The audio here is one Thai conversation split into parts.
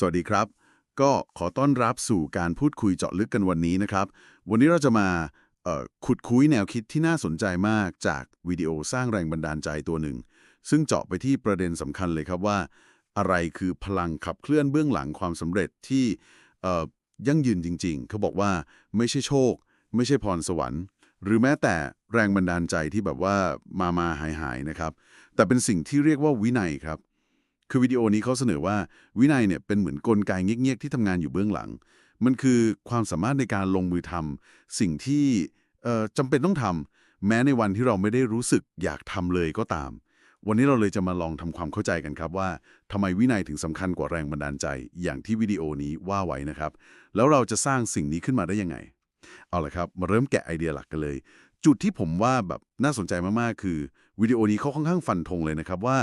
สวัสดีครับ ก็ขอต้อนรับสู่การพูดคุยเจาะลึกกันวันนี้นะครับ วันนี้เราจะมาขุดคุยแนวคิดที่น่าสนใจมากจากวิดีโอสร้างแรงบันดาลใจตัวหนึ่ง ซึ่งเจาะไปที่ประเด็นสำคัญเลยครับว่า อะไรคือพลังขับเคลื่อนเบื้องหลังความสำเร็จที่ยั่งยืนจริง ๆ เขาบอกว่าไม่ใช่โชค ไม่ใช่พรสวรรค์ หรือแม้แต่แรงบันดาลใจที่แบบว่ามามาหายหายๆนะครับ แต่เป็นสิ่งที่เรียกว่าวินัยครับ คือวิดีโอนี้เขาเสนอว่าวินัยเนี่ยเป็นเหมือนกลไกเงียบๆที่ทำงานอยู่เบื้องหลัง มันคือความสามารถในการลงมือทำสิ่งที่เอ่อจำเป็นต้องทำแม้ในวันที่เราไม่ได้รู้สึกอยากทำเลยก็ตาม วันนี้เราเลยจะมาลองทำความเข้าใจกันครับว่าทำไมวินัยถึงสำคัญกว่าแรงบันดาลใจ อย่างที่วิดีโอนี้ว่าไว้นะครับ แล้วเราจะสร้างสิ่งนี้ขึ้นมาได้ยังไง เอาละครับ มาเริ่มแกะไอเดียหลักกันเลย จุดที่ผมว่าแบบน่าสนใจมาก ๆ คือวิดีโอนี้เขาค่อนข้างฟันธงเลยนะครับว่า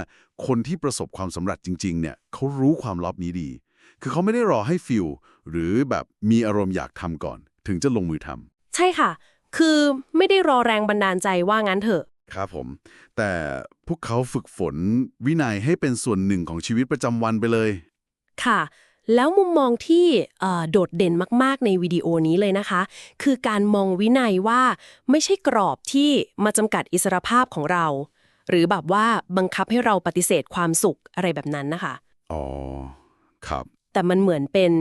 คนที่ประสบความสำเร็จจริง ๆ เนี่ยเขารู้ความลับนี้ดี คือเขาไม่ได้รอให้ฟิลหรือแบบมีอารมณ์อยากทำก่อน ถึงจะลงมือทำใช่ค่ะ คือไม่ได้รอแรงบันดาลใจว่างั้นเถอะครับผม แต่พวกเขาฝึกฝนวินัยให้เป็นส่วนหนึ่งของชีวิตประจำวันไปเลย ค่ะ แล้วมุมมองที่เอ่อโดดเด่นมากๆในวิดีโอนี้เลยนะคะ คือการมองวินัยว่าไม่ใช่กรอบที่มาจำกัดอิสรภาพของเรา หรือแบบว่าบังคับให้เราปฏิเสธความสุขอะไรแบบนั้นนะคะ อ๋อ ครับ แต่มันเหมือนเป็น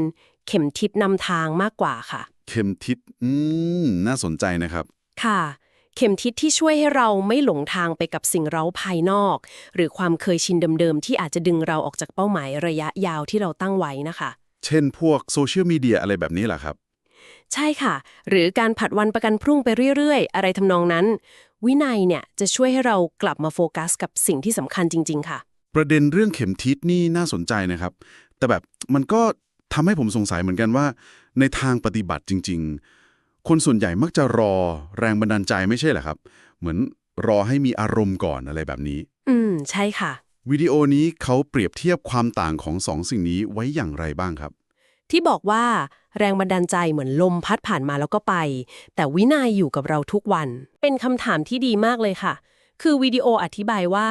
เข็มทิศนำทางมากกว่าค่ะ เข็มทิศ อืม น่าสนใจนะครับ ค่ะ เข็มทิศที่ช่วยให้เราไม่หลงทางไปกับสิ่งเร้าภายนอก หรือความเคยชินเดิมๆ ที่อาจจะดึงเราออกจากเป้าหมายระยะยาวที่เราตั้งไว้นะคะ เช่นพวกโซเชียลมีเดียอะไรแบบนี้แหละครับ ใช่ค่ะ หรือการผัดวันประกันพรุ่งไปเรื่อยๆ อะไรทำนองนั้น วินัยเนี่ยจะช่วยให้เรากลับมาโฟกัสกับสิ่งที่สำคัญจริง ๆ ค่ะ ประเด็นเรื่องเข็มทิศนี่น่าสนใจนะครับ แต่แบบมันก็ทำให้ผมสงสัยเหมือนกันว่า ในทางปฏิบัติจริง ๆ คนส่วนใหญ่มักจะรอแรงบันดาลใจไม่ใช่เหรอครับ เหมือนรอให้มีอารมณ์ก่อนอะไรแบบนี้ อืม ใช่ค่ะ วิดีโอนี้เขาเปรียบเทียบความต่างของสองสิ่งนี้ไว้อย่างไรบ้างครับ ที่บอกว่าแรงบันดาลใจเหมือนลมพัดผ่านมาแล้วก็ไป แต่วินัยอยู่กับเราทุกวัน เป็นคำถามที่ดีมากเลยค่ะ คือวิดีโออธิบายว่า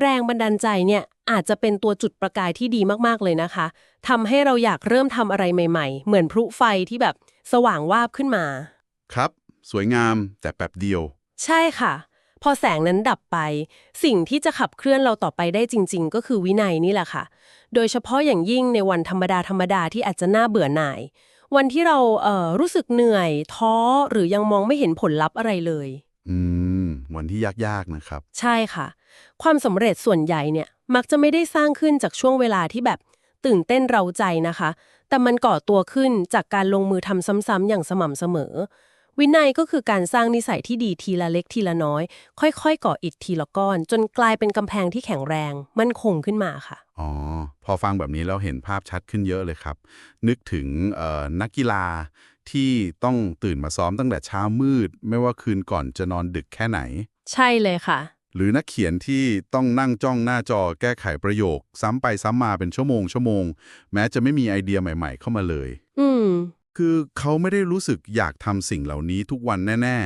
แรงบันดาลใจเนี่ยอาจจะเป็นตัวจุดประกายที่ดีมากๆเลยนะคะทำให้เราอยากเริ่มทำอะไรใหม่ ๆ เหมือนพลุไฟที่แบบสว่างวาบขึ้นมา ครับ สวยงามแต่แป๊บเดียว ใช่ค่ะ พอแสงนั้นดับไป สิ่งที่จะขับเคลื่อนเราต่อไปได้จริง ๆ ก็คือวินัยนี่แหละค่ะ โดยเฉพาะอย่างยิ่งในวันธรรมดาธรรมดาที่อาจจะน่าเบื่อหน่าย วันที่เราเอ่อรู้สึกเหนื่อย ท้อหรือยังมองไม่เห็นผลลัพธ์อะไรเลย อืม วันที่ยากๆนะครับ ใช่ค่ะ ความสำเร็จส่วนใหญ่เนี่ยมักจะไม่ได้สร้างขึ้นจากช่วงเวลาที่แบบตื่นเต้นเราใจนะคะ แต่มันก่อตัวขึ้นจากการลงมือทำซ้ำๆอย่างสม่ำเสมอ วินัยก็คือการสร้างนิสัยที่ดีทีละเล็กทีละน้อย ค่อยๆก่ออิฐทีละก้อน จนกลายเป็นกำแพงที่แข็งแรง มั่นคงขึ้นมาค่ะ อ๋อ พอฟังแบบนี้แล้วเห็นภาพชัดขึ้นเยอะเลยครับ นึกถึงเอ่อนักกีฬาที่ต้องตื่นมาซ้อมตั้งแต่เช้ามืด ไม่ว่าคืนก่อนจะนอนดึกแค่ไหน ใช่เลยค่ะ หรือนักเขียนที่ต้องนั่งจ้องหน้าจอแก้ไขประโยค ซ้ำไปซ้ำมาเป็นชั่วโมงชั่วโมง แม้จะไม่มีไอเดียใหม่ ๆ เข้ามาเลย อืม คือเขาไม่ได้รู้สึกอยากทำสิ่งเหล่านี้ทุกวันแน่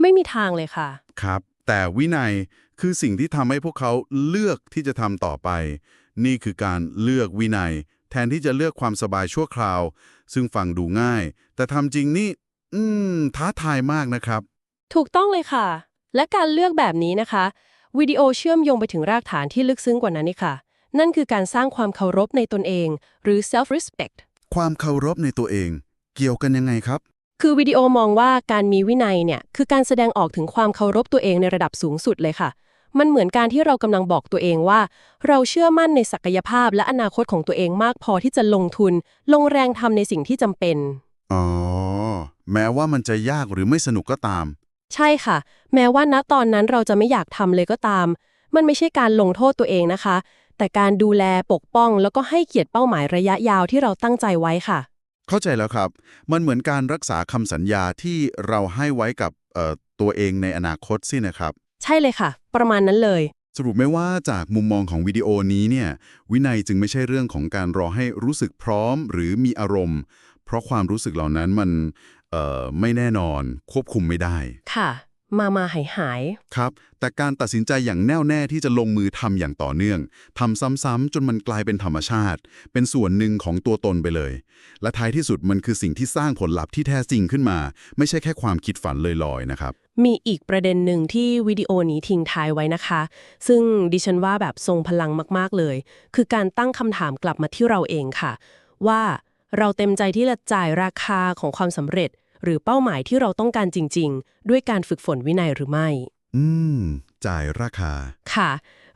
ไม่มีทางเลยค่ะ ๆ ครับ แต่วินัยคือสิ่งที่ทำให้พวกเขาเลือกที่จะทำต่อไป นี่คือการเลือกวินัย แทนที่จะเลือกความสบายชั่วคราว ซึ่งฟังดูง่าย แต่ทำจริงนี่ อืม ท้าทายมากนะครับ ถูกต้องเลยค่ะ และการเลือกแบบนี้นะคะ วิดีโอเชื่อมโยงไปถึงรากฐานที่ลึกซึ้งกว่านั้นนี่ค่ะ นั่นคือการสร้างความเคารพในตนเอง หรือ self respect ความเคารพในตัวเอง เกี่ยวกันยังไงครับ คือวิดีโอมองว่าการมีวินัยเนี่ยคือการแสดงออกถึงความเคารพตัวเองในระดับสูงสุดเลยค่ะ มันเหมือนการที่เรากำลังบอกตัวเองว่า เราเชื่อมั่นในศักยภาพและอนาคตของตัวเองมากพอที่จะลงทุน ลงแรงทำในสิ่งที่จำเป็น อ๋อ แม้ว่ามันจะยากหรือไม่สนุกก็ตาม ใช่ค่ะ แม้ว่าณตอนนั้นเราจะไม่อยากทำเลยก็ตาม มันไม่ใช่การลงโทษตัวเองนะคะ แต่การดูแลปกป้อง แล้วก็ให้เกียรติเป้าหมายระยะยาวที่เราตั้งใจไว้ค่ะ เข้าใจแล้วครับ มันเหมือนการรักษาคำสัญญาที่เราให้ไว้กับเอ่อตัวเองในอนาคตสินะครับ ใช่เลยค่ะ ประมาณนั้นเลย สรุปไม่ว่าจากมุมมองของวิดีโอนี้เนี่ย วินัยจึงไม่ใช่เรื่องของการรอให้รู้สึกพร้อมหรือมีอารมณ์ เพราะความรู้สึกเหล่านั้นมันเอ่อไม่แน่นอนควบคุมไม่ได้ ค่ะ มามาหายหาย ครับ แต่การตัดสินใจอย่างแน่วแน่ที่จะลงมือทำอย่างต่อเนื่องทำซ้ำๆจนมันกลายเป็นธรรมชาติ เป็นส่วนหนึ่งของตัวตนไปเลย และท้ายที่สุดมันคือสิ่งที่สร้างผลลัพธ์ที่แท้จริงขึ้นมา ไม่ใช่แค่ความคิดฝันลอยๆนะครับ มีอีกประเด็นหนึ่งที่วิดีโอนี้ทิ้งท้ายไว้นะคะ ซึ่งดิฉันว่าแบบทรงพลังมากๆเลย คือการตั้งคำถามกลับมาที่เราเองค่ะ ว่าเราเต็มใจที่จะจ่ายราคาของความสำเร็จ หรือเป้าหมายที่เราต้องการจริง ๆ ด้วยการฝึกฝนวินัยหรือไม่ อืม จ่ายราคา ค่ะ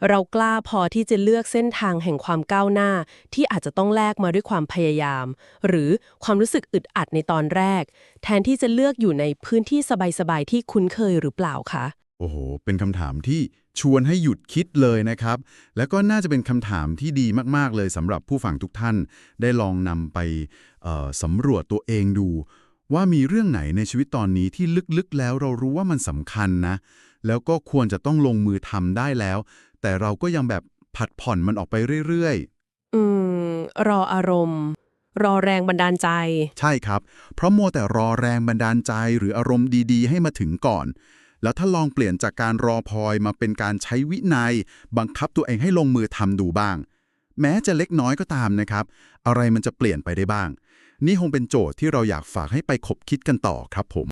เรากล้าพอที่จะเลือกเส้นทางแห่งความก้าวหน้า ที่อาจจะต้องแลกมาด้วยความพยายาม หรือความรู้สึกอึดอัดในตอนแรก แทนที่จะเลือกอยู่ในพื้นที่สบายๆที่คุ้นเคยหรือเปล่าคะโอ้โห เป็นคำถามที่ชวนให้หยุดคิดเลยนะครับ แล้วก็น่าจะเป็นคำถามที่ดีมาก ๆ เลยสำหรับผู้ฟังทุกท่าน ได้ลองนำไปเอ่อสำรวจตัวเองดู ว่ามีเรื่องไหนในชีวิตตอนนี้ที่ลึกๆ แล้วเรารู้ว่ามันสำคัญนะ แล้วก็ควรจะต้องลงมือทำได้แล้ว แต่เราก็ยังแบบผัดผ่อนมันออกไปเรื่อยๆ อืม รออารมณ์ รอแรงบันดาลใจ ใช่ครับ เพราะมัวแต่รอแรงบันดาลใจหรืออารมณ์ดีๆ ให้มาถึงก่อน แล้วถ้าลองเปลี่ยนจากการรอพอยมาเป็นการใช้วินัย บังคับตัวเองให้ลงมือทำดูบ้าง แม้จะเล็กน้อยก็ตามนะครับ อะไรมันจะเปลี่ยนไปได้บ้าง นี่คงเป็นโจทย์ที่เราอยากฝากให้ไปคบคิดกันต่อครับผม